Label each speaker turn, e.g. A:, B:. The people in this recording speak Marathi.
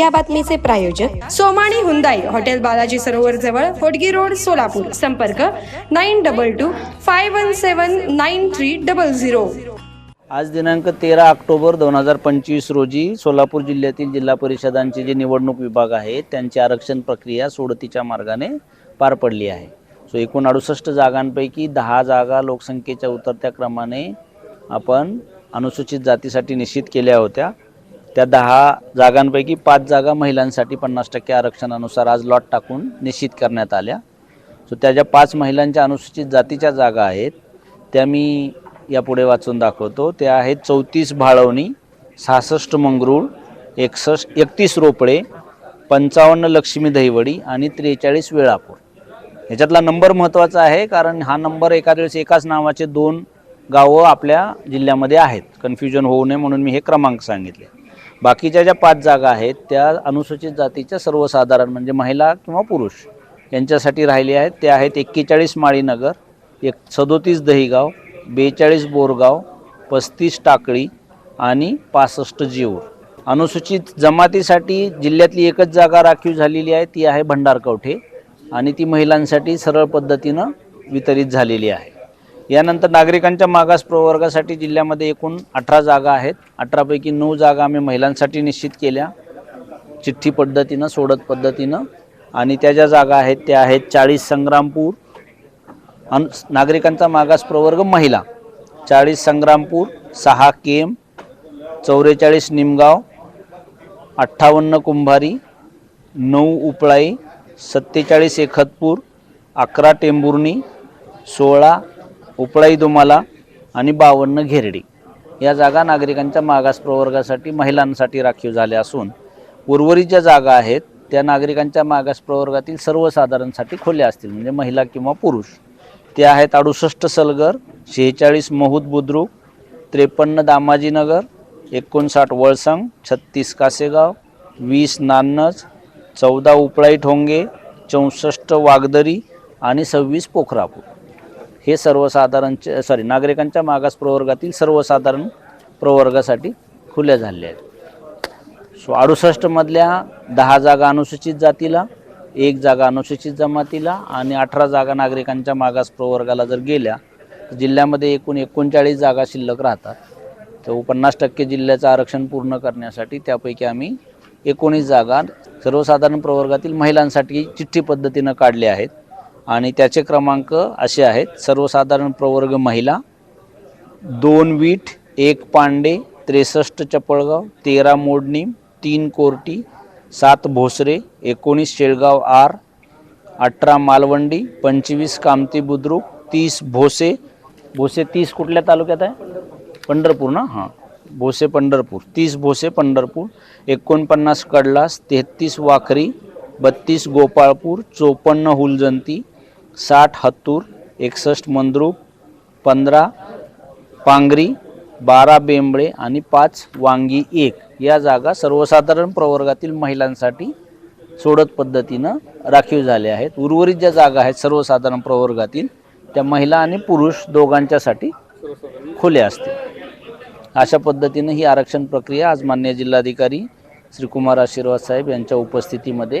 A: या बातमीचे प्रायोजक सोमाणी हुंदाई हॉटेल बालाजी सरोवर जवळ होडगी रोड सोलापूर. संपर्क nine double two five one seven nine three double zero.
B: आज दिनांक तेरा ऑक्टोबर दोन हजार पंचवीस रोजी सोलापूर जिल्ह्यातील जिल्हा परिषदांचे जे निवडणूक विभाग आहेत त्यांची आरक्षण प्रक्रिया सोडतीच्या मार्गाने पार पडली आहे. सो एकूण अडुसष्ट जागांपैकी दहा जागा लोकसंख्येच्या उतरत्या क्रमाने आपण अनुसूचित जातीसाठी निश्चित केल्या होत्या. त्या दहा जागांपैकी पाच जागा महिलांसाठी पन्नास टक्के आरक्षणानुसार आज लॉट टाकून निश्चित करण्यात आल्या. सो त्या ज्या पाच महिलांच्या अनुसूचित जातीच्या जागा आहेत त्या मी यापुढे वाचून दाखवतो. त्या आहेत चौतीस भाळवणी सहासष्ट मंगरूळ एकसष्ट एकतीस रोपडे पंचावन्न लक्ष्मी दहिवडी आणि त्रेचाळीस वेळापूर. ह्याच्यातला नंबर महत्त्वाचा आहे कारण हा नंबर एका वेळेस एकाच नावाचे दोन गावं आपल्या जिल्ह्यामध्ये आहेत. कन्फ्युजन होऊ नये म्हणून मी हे क्रमांक सांगितले. बाकीच्या ज्या पाच जागा आहेत त्या अनुसूचित जातीच्या सर्वसाधारण म्हणजे महिला किंवा पुरुष यांच्यासाठी राहिली आहेत. त्या आहेत एक्केचाळीस माळीनगर एक सदोतीस दहीगाव बेचाळीस बोरगाव पस्तीस टाकळी आणि पासष्ट जीवर अनुसूचित जमातीसाठी जिल्ह्यातली एकच जागा राखीव झालेली आहे ती आहे भंडारकवठे आणि ती महिलांसाठी सरळ पद्धतीनं वितरित झालेली आहे. यानंतर नागरिकांच्या मागास प्रवर्गासाठी जिल्ह्यामध्ये एकूण अठरा जागा आहेत. अठरापैकी नऊ जागा आम्ही महिलांसाठी निश्चित केल्या. चिठ्ठी पद्धतीनं सोडत पद्धतीनं. आणि त्या ज्या जागा आहेत त्या आहेत चाळीस संग्रामपूर अन नागरिकांचा मागास प्रवर्ग महिला. चाळीस संग्रामपूर सहा केम चौवेचाळीस निमगाव अठ्ठावन्न कुंभारी नऊ उपळाई सत्तेचाळीस एखतपूर अकरा टेंभुर्णी सोळा उपळाई दुमाला आणि बावन्न घेरडी. या जागा नागरिकांच्या मागास प्रवर्गासाठी महिलांसाठी राखीव झाल्या असून उर्वरित ज्या जागा आहेत त्या नागरिकांच्या मागास प्रवर्गातील सर्वसाधारणसाठी खुल्या असतील म्हणजे महिला किंवा पुरुष. ते आहेत अडुसष्ट सलगर शेहेचाळीस महूद बुद्रुक त्रेपन्न दामाजीनगर एकोणसाठ वळसंग छत्तीस कासेगाव वीस नान्नज चौदा उपळाई ठोंगे चौसष्ट वागदरी आणि सव्वीस पोखरापूर. हे सर्वसाधारणच्या सॉरी नागरिकांच्या मागास प्रवर्गातील सर्वसाधारण प्रवर्गासाठी खुल्या झाले आहेत. सो अडुसष्टमधल्या दहा जागा अनुसूचित जातीला एक जागा अनुसूचित जमातीला आणि अठरा जागा नागरिकांच्या मागास प्रवर्गाला जर गेल्या तर जिल्ह्यामध्ये एकूण एकोणचाळीस जागा शिल्लक राहतात. तर पन्नास टक्के जिल्ह्याचं आरक्षण पूर्ण करण्यासाठी त्यापैकी आम्ही एकोणीस जागा सर्वसाधारण प्रवर्गातील महिलांसाठी चिठ्ठी पद्धतीनं काढले आहेत. आणि त्याचे क्रमांक असे आहेत. सर्वसाधारण प्रवर्ग महिला दोन वीट एक पांडे त्रेसष्ट चपळगाव तेरा मोडणीम तीन कोर्टी सात भोसरे एकोणीस शेळगाव आर अठरा मालवंडी पंचवीस कामती बुद्रुक तीस भोसे. भोसे तीस कुठल्या तालुक्यात आहे? पंढरपूर ना? हां. भोसे पंढरपूर. तीस भोसे पंढरपूर. एकोणपन्नास कडलास तेहतीस वाखरी बत्तीस गोपाळपूर चोपन्न हुलजंती साठ हत्तूर एकसष्ट मंद्रुप पंधरा पांगरी बारा बेंबळे आणि पाच वांगी एक. या जागा सर्वसाधारण प्रवर्गातील महिलांसाठी सोडत पद्धतीनं राखीव झाल्या आहेत. उर्वरित ज्या जागा आहेत सर्वसाधारण प्रवर्गातील त्या महिला आणि पुरुष दोघांच्यासाठी खुल्या असतील. अशा पद्धतीनं ही आरक्षण प्रक्रिया आज मान्य जिल्हाधिकारी श्रीकुमार आशीर्वाद साहेब यांच्या उपस्थितीमध्ये